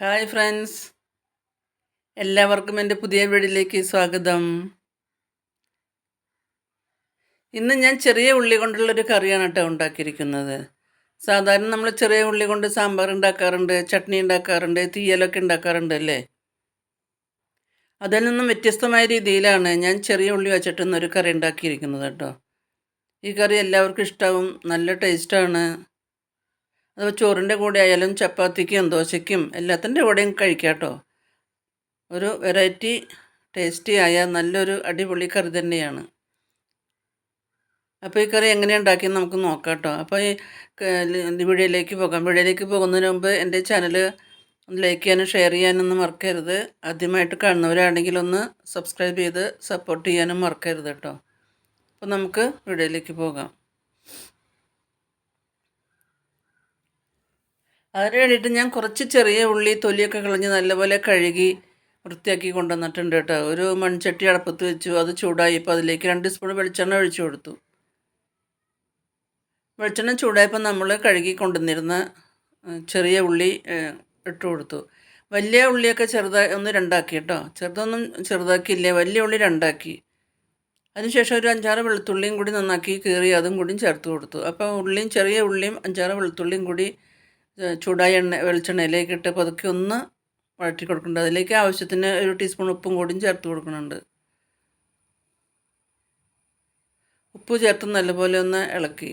Hi friends എല്ലാവർക്കും എന്റെ പുതിയ വീടിലേക്ക് സ്വാഗതം. ഇന്ന് ഞാൻ ചെറിയ ഉള്ളി കൊണ്ടുള്ളൊരു കറിയാണ് കേട്ടോ ഉണ്ടാക്കിയിരിക്കുന്നത്. സാധാരണ നമ്മൾ ചെറിയ ഉള്ളി കൊണ്ട് സാമ്പാർ ഉണ്ടാക്കാറുണ്ട് ചട്നി ഉണ്ടാക്കാറുണ്ട് തീയലൊക്കെ ഉണ്ടാക്കാറുണ്ട് അല്ലേ? അതിൽ നിന്നും വ്യത്യസ്തമായ രീതിയിലാണ് ഞാൻ ചെറിയ ഉള്ളി വെച്ചിട്ടൊന്നൊരു കറി ഉണ്ടാക്കിയിരിക്കുന്നത് കേട്ടോ. ഈ കറി എല്ലാവർക്കും ഇഷ്ടവും നല്ല ടേസ്റ്റാണ് അത് ചോറിന്റെ കൂടെ ആയാലും ചപ്പാത്തിക്കും ദോശയ്ക്കും എല്ലാത്തിന്റെ കൂടെയും കഴിക്കാം ഒരു വെറൈറ്റി ടേസ്റ്റി ആയ നല്ലൊരു അടിപൊളി കറി തന്നെയാണ്. അപ്പോൾ ഈ കറി എങ്ങനെയാണ് ഉണ്ടാക്കിയെന്ന് നമുക്ക് നോക്കാം കേട്ടോ. അപ്പോൾ ഈ വീഡിയോയിലേക്ക് പോകാം. വീഡിയോയിലേക്ക് പോകുന്നതിന് മുമ്പ് എന്റെ ചാനൽ ലൈക്ക് ചെയ്യാനും ഷെയർ ചെയ്യാനൊന്നും മറക്കരുത്. ആദ്യമായിട്ട് കാണുന്നവരാണെങ്കിൽ ഒന്ന് സബ്സ്ക്രൈബ് ചെയ്ത് സപ്പോർട്ട് ചെയ്യാനും മറക്കരുത് കേട്ടോ. അപ്പോൾ നമുക്ക് വീഡിയോയിലേക്ക് പോകാം. അതിന് വേണ്ടിയിട്ട് ഞാൻ കുറച്ച് ചെറിയ ഉള്ളി തൊലിയൊക്കെ കളഞ്ഞ് നല്ലപോലെ കഴുകി വൃത്തിയാക്കി കൊണ്ടുവന്നിട്ടുണ്ട് കേട്ടോ. ഒരു മൺചട്ടി അടപ്പത്ത് വെച്ചു. അത് ചൂടായിപ്പോൾ അതിലേക്ക് രണ്ട് സ്പൂൺ വെളിച്ചെണ്ണ ഒഴിച്ചു കൊടുത്തു. വെളിച്ചെണ്ണ ചൂടായപ്പോൾ നമ്മൾ കഴുകി കൊണ്ടുവന്നിരുന്ന ചെറിയ ഉള്ളി ഇട്ട് കൊടുത്തു. വലിയ ഉള്ളിയൊക്കെ ചെറുതായി ഒന്ന് രണ്ടാക്കി കേട്ടോ. ചെറുതൊന്നും ചെറുതാക്കിയില്ല. വലിയ ഉള്ളി രണ്ടാക്കി. അതിനുശേഷം ഒരു അഞ്ചാറ് വെളുത്തുള്ളിയും കൂടി നന്നാക്കി കീറി അതും കൂടിയും ചേർത്ത് കൊടുത്തു. അപ്പോൾ ഉള്ളിയും ചെറിയ ഉള്ളിയും അഞ്ചാറ് വെളുത്തുള്ളിയും കൂടി ചൂടായ എണ്ണ വെളിച്ചെണ്ണയിലേക്ക് ഇട്ട് പതുക്കെ ഒന്ന് വഴറ്റി കൊടുക്കുന്നുണ്ട്. അതിലേക്ക് ആവശ്യത്തിന് ഒരു ടീസ്പൂൺ ഉപ്പും കൂടിയും ചേർത്ത് കൊടുക്കുന്നുണ്ട്. ഉപ്പ് ചേർത്ത് നല്ലപോലെ ഒന്ന് ഇളക്കി.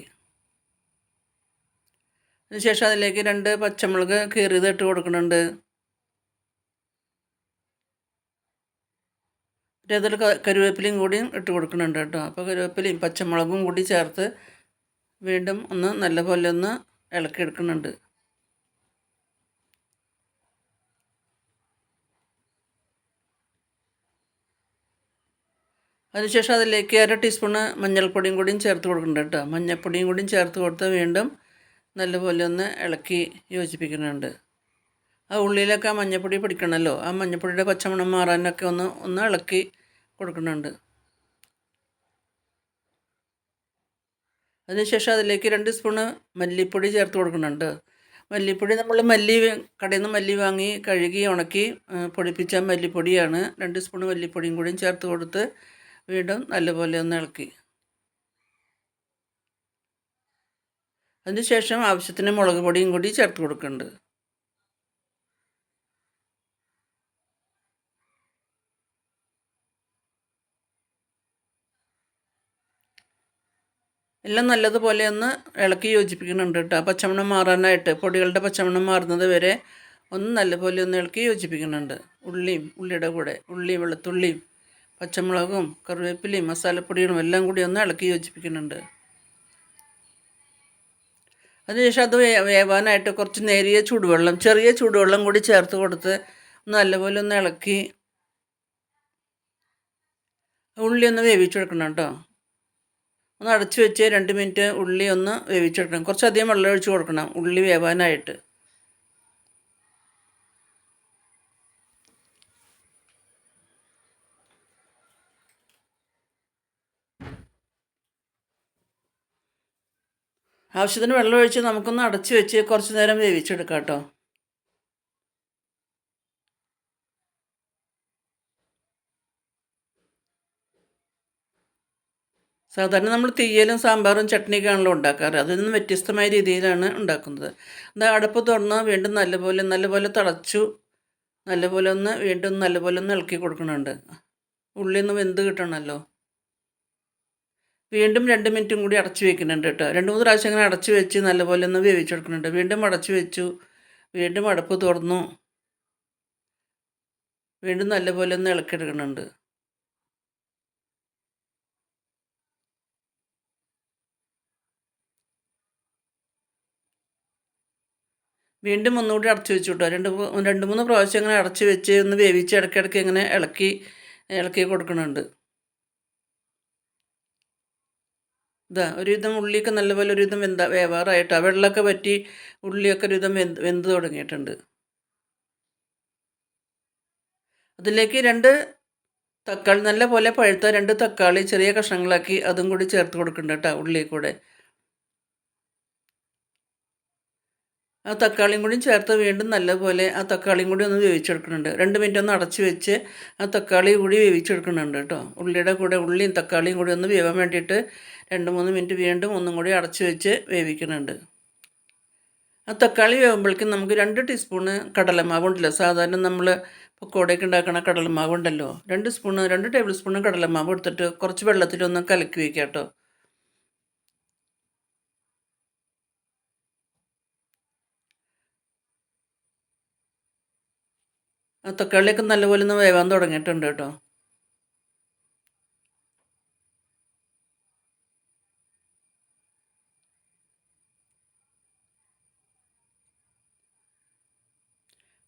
അതിനുശേഷം അതിലേക്ക് രണ്ട് പച്ചമുളക് കീറിയത് ഇട്ട് കൊടുക്കുന്നുണ്ട്. അതിൽ കരുവേപ്പിലയും കൂടിയും ഇട്ട് കൊടുക്കുന്നുണ്ട് കേട്ടോ. അപ്പോൾ കരുവേപ്പിലയും പച്ചമുളകും കൂടി ചേർത്ത് വീണ്ടും ഒന്ന് നല്ലപോലെ ഒന്ന് ഇളക്കി എടുക്കുന്നുണ്ട്. അതിനുശേഷം അതിലേക്ക് അര ടീസ്പൂണ് മഞ്ഞൾപ്പൊടിയും കൂടിയും ചേർത്ത് കൊടുക്കുന്നുണ്ട് കേട്ടോ. മഞ്ഞൾപ്പൊടിയും കൂടിയും ചേർത്ത് കൊടുത്ത് വീണ്ടും നല്ലപോലെ ഒന്ന് ഇളക്കി യോജിപ്പിക്കുന്നുണ്ട്. ആ ഉള്ളിയിലൊക്കെ ആ മഞ്ഞൾപ്പൊടി പിടിക്കണമല്ലോ. ആ മഞ്ഞൾപ്പൊടിയുടെ പച്ചമണം മാറാനൊക്കെ ഒന്ന് ഒന്ന് ഇളക്കി കൊടുക്കുന്നുണ്ട്. അതിനുശേഷം അതിലേക്ക് രണ്ട് സ്പൂണ് മല്ലിപ്പൊടി ചേർത്ത് കൊടുക്കുന്നുണ്ട്. മല്ലിപ്പൊടി നമ്മൾ മല്ലി കടയിൽ നിന്ന് മല്ലി വാങ്ങി കഴുകി ഉണക്കി പൊടിപ്പിച്ച മല്ലിപ്പൊടിയാണ്. രണ്ട് സ്പൂണ് മല്ലിപ്പൊടിയും കൂടിയും ചേർത്ത് കൊടുത്ത് വീണ്ടും നല്ലപോലെ ഒന്ന് ഇളക്കി. അതിനുശേഷം ആവശ്യത്തിന് മുളക് പൊടിയും കൂടി ചേർത്ത് കൊടുക്കുന്നുണ്ട് എല്ലാം നല്ലതുപോലെ ഒന്ന് ഇളക്കി യോജിപ്പിക്കുന്നുണ്ട് കേട്ടോ. പച്ചമണം മാറാനായിട്ട് പൊടികളുടെ പച്ചമണം മാറുന്നത് വരെ ഒന്ന് നല്ലപോലെ ഒന്ന് ഇളക്കി യോജിപ്പിക്കുന്നുണ്ട് ഉള്ളിയും ഉള്ളിയുടെ കൂടെ ഉള്ളിയും വെളുത്തുള്ളിയും. പച്ചമുളകും കറിവേപ്പിലയും മസാലപ്പൊടികളും എല്ലാം കൂടി ഒന്ന് ഇളക്കി യോജിപ്പിക്കുന്നുണ്ട്. അതിനുശേഷം അത് വേവാനായിട്ട് കുറച്ച് നേരിയ ചൂടുവെള്ളം ചെറിയ ചൂടുവെള്ളം കൂടി ചേർത്ത് കൊടുത്ത് നല്ലപോലെ ഒന്ന് ഇളക്കി ഉള്ളി ഒന്ന് വേവിച്ചെടുക്കണം കേട്ടോ. ഒന്ന് അടച്ചു വെച്ച് രണ്ട് മിനിറ്റ് ഉള്ളി ഒന്ന് വേവിച്ചെടുക്കണം. കുറച്ചധികം വെള്ളം ഒഴിച്ച് കൊടുക്കണം ഉള്ളി വേവാനായിട്ട്. ആവശ്യത്തിന് വെള്ളം ഒഴിച്ച് നമുക്കൊന്ന് അടച്ചു വെച്ച് കുറച്ച് നേരം വേവിച്ചെടുക്കാം കേട്ടോ. സാധാരണ നമ്മൾ തീയലും സാമ്പാറും ചട്നിയൊക്കെയാണല്ലോ ഉണ്ടാക്കാറ്. അതിൽ നിന്നും വ്യത്യസ്തമായ രീതിയിലാണ് ഉണ്ടാക്കുന്നത്. അത് അടപ്പ് തുറന്ന് വീണ്ടും നല്ലപോലെ നല്ലപോലെ തിളച്ചു നല്ലപോലെ ഒന്ന് വീണ്ടും നല്ലപോലെ ഒന്ന് ഇളക്കി കൊടുക്കണുണ്ട്. ഉള്ളിൽ നിന്ന് വെന്ത് കിട്ടണമല്ലോ. വീണ്ടും രണ്ട് മിനിറ്റും കൂടി അടച്ചു വെക്കുന്നുണ്ട് കേട്ടോ. രണ്ട് മൂന്ന് പ്രാവശ്യം അങ്ങനെ അടച്ചു വെച്ച് നല്ലപോലെ ഒന്ന് വേവിച്ചെടുക്കുന്നുണ്ട് വീണ്ടും അടച്ചു വെച്ചു. വീണ്ടും അടപ്പ് തുറന്നു. വീണ്ടും നല്ലപോലെ ഒന്ന് ഇളക്കിയെടുക്കുന്നുണ്ട്. വീണ്ടും ഒന്നുകൂടി അടച്ചു വെച്ചു കേട്ടോ. രണ്ട് രണ്ട് മൂന്ന് പ്രാവശ്യം അങ്ങനെ അടച്ചു വെച്ച് ഒന്ന് വേവിച്ച് ഇടയ്ക്കിടയ്ക്ക് ഇങ്ങനെ ഇളക്കി ഇളക്കി കൊടുക്കുന്നുണ്ട്. ഇതാ ഒരുവിധം ഉള്ളിയൊക്കെ നല്ലപോലെ ഒരുവിധം വെന്ത വേവാറായിട്ട്? വെള്ളമൊക്കെ പറ്റി ഉള്ളിയൊക്കെ ഒരുവിധം വെന്ത് വെന്ത് തുടങ്ങിയിട്ടുണ്ട്. അതിലേക്ക് രണ്ട് തക്കാളി നല്ല പോലെ പഴുത്ത രണ്ട് തക്കാളി ചെറിയ കഷ്ണങ്ങളാക്കി അതും കൂടി ചേർത്ത് കൊടുക്കുന്നുണ്ട് കേട്ടോ ഉള്ളി കൂടെ. ആ തക്കാളിയും കൂടി ചേർത്ത് വീണ്ടും നല്ലപോലെ ആ തക്കാളിയും കൂടി ഒന്ന് വേവിച്ചെടുക്കുന്നുണ്ട്. രണ്ട് മിനിറ്റ് ഒന്ന് അടച്ച് വെച്ച് ആ തക്കാളി കൂടി വേവിച്ചെടുക്കുന്നുണ്ട് കേട്ടോ. ഉള്ളിയുടെ കൂടെ ഉള്ളിയും തക്കാളിയും കൂടി ഒന്ന് വേവാൻ വേണ്ടിയിട്ട് രണ്ട് മൂന്ന് മിനിറ്റ് വീണ്ടും ഒന്നും കൂടി അടച്ച് വെച്ച് വേവിക്കുന്നുണ്ട്. ആ തക്കാളി വേകുമ്പോഴേക്കും നമുക്ക് രണ്ട് ടീസ്പൂണ് കടലമാവ് ഉണ്ടല്ലോ. സാധാരണ നമ്മൾ പക്കോടയൊക്കെ ഉണ്ടാക്കണ കടലമാവ് ഉണ്ടല്ലോ. രണ്ട് സ്പൂണ് രണ്ട് ടേബിൾ സ്പൂണ് കടലമാവ് എടുത്തിട്ട് കുറച്ച് വെള്ളത്തിലൊന്ന് കലക്കി വയ്ക്കാം കേട്ടോ. തക്കാളിയൊക്കെ നല്ലപോലെ ഒന്ന് വേവാൻ തുടങ്ങിയിട്ടുണ്ട് കേട്ടോ.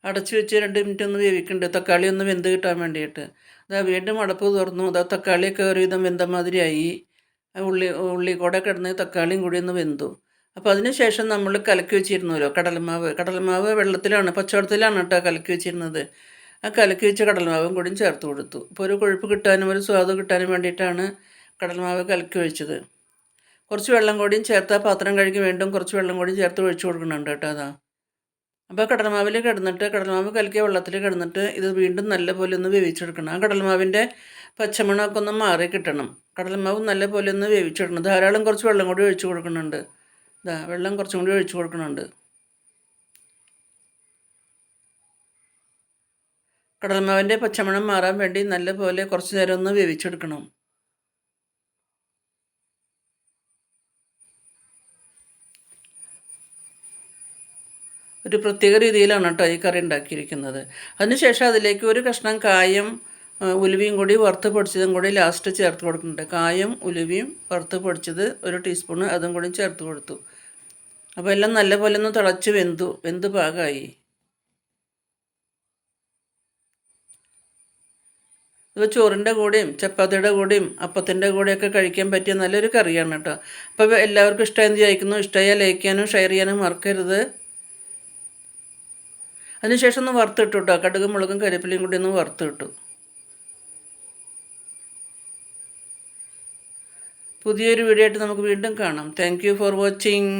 അടച്ചു വെച്ച് രണ്ട് മിനിറ്റ് ഒന്ന് വേവിക്കുന്നുണ്ട് തക്കാളി ഒന്ന് വെന്ത് കിട്ടാൻ വേണ്ടിയിട്ട്. അതാ വീണ്ടും അടപ്പ് തുറന്നു. അതാ തക്കാളിയൊക്കെ ഒരുവിധം വെന്ത മാതിരിയായി. ഉള്ളി ഉള്ളി കൂടെ കിടന്ന് തക്കാളിയും കൂടി ഒന്ന് വെന്തു. അപ്പോൾ അതിനുശേഷം നമ്മൾ കലക്കി വെച്ചിരുന്നല്ലോ കടലമാവ്. കടലമാവ് വെള്ളത്തിലാണ് പച്ചവെള്ളത്തിലാണ് കേട്ടോ കലക്കി വെച്ചിരുന്നത്. ആ കലക്കി വെച്ച കടലമാവും കൂടി ചേർത്ത് കൊടുത്തു. അപ്പോൾ ഒരു കൊഴുപ്പ് കിട്ടാനും ഒരു സ്വാദ് കിട്ടാനും വേണ്ടിയിട്ടാണ് കടലമാവ് കലക്കി ഒഴിച്ചത് കുറച്ച് വെള്ളം കൂടിയും ചേർത്ത് ആ പാത്രം കഴുകി വീണ്ടും കുറച്ച് വെള്ളം കൂടി ചേർത്ത് ഒഴിച്ചു കൊടുക്കുന്നുണ്ട് കേട്ടോ അതാ. അപ്പോൾ കടലമാവിൽ കിടന്നിട്ട് കടലമാവ് കലക്കിയ വെള്ളത്തിൽ കിടന്നിട്ട് ഇത് വീണ്ടും നല്ലപോലെ ഒന്ന് വേവിച്ചെടുക്കണം. ആ കടലമാവിന്റെ പച്ചമണമൊക്കെ ഒന്ന് മാറി കിട്ടണം. കടലമാവ് നല്ലപോലെ ഒന്ന് വേവിച്ചെടുക്കണം. ധാരാളം കുറച്ച് വെള്ളം കൂടി ഒഴിച്ചു കൊടുക്കുന്നുണ്ട്. ഇതാ വെള്ളം കുറച്ചും കൂടി ഒഴിച്ചു കൊടുക്കുന്നുണ്ട് കടൽമാവിന്റെ പച്ചമണം മാറാൻ വേണ്ടി നല്ലപോലെ കുറച്ച് നേരം ഒന്ന് വേവിച്ചെടുക്കണം. ഒരു പ്രത്യേക രീതിയിലാണ് കേട്ടോ ഈ കറി ഉണ്ടാക്കിയിരിക്കുന്നത്. അതിനുശേഷം അതിലേക്ക് ഒരു കഷ്ണം കായം ഉലുവയും കൂടി വറുത്ത് പൊടിച്ചതും കൂടി ലാസ്റ്റ് ചേർത്ത് കൊടുക്കുന്നുണ്ട്. കായം ഉലുവയും വറുത്ത് പൊടിച്ചത് ഒരു ടീസ്പൂണ് അതും കൂടി ചേർത്ത് കൊടുത്തു. അപ്പോൾ എല്ലാം നല്ലപോലെ ഒന്ന് തിളച്ച് വെന്തു. വെന്ത് പാകമായി ഇപ്പോൾ ചോറിന്റെ കൂടെയും ചപ്പാത്തിയുടെ കൂടെയും അപ്പത്തിന്റെ കൂടെയൊക്കെ കഴിക്കാൻ പറ്റിയ നല്ലൊരു കറിയാണ് കേട്ടോ. അപ്പോൾ എല്ലാവർക്കും ഇഷ്ടമായെന്ന് ചോദിക്കുന്നു ഇഷ്ടമായാൽ ലയിക്കാനും ഷെയർ ചെയ്യാനും മറക്കരുത്. അതിനുശേഷം ഒന്ന് വറുത്തിട്ടു കേട്ടോ കടുകും മുളകും കരിപ്പിലയും കൂടി ഒന്ന് വറുത്തിട്ടു. പുതിയൊരു വീഡിയോ ആയിട്ട് നമുക്ക് വീണ്ടും കാണാം. Thank for watching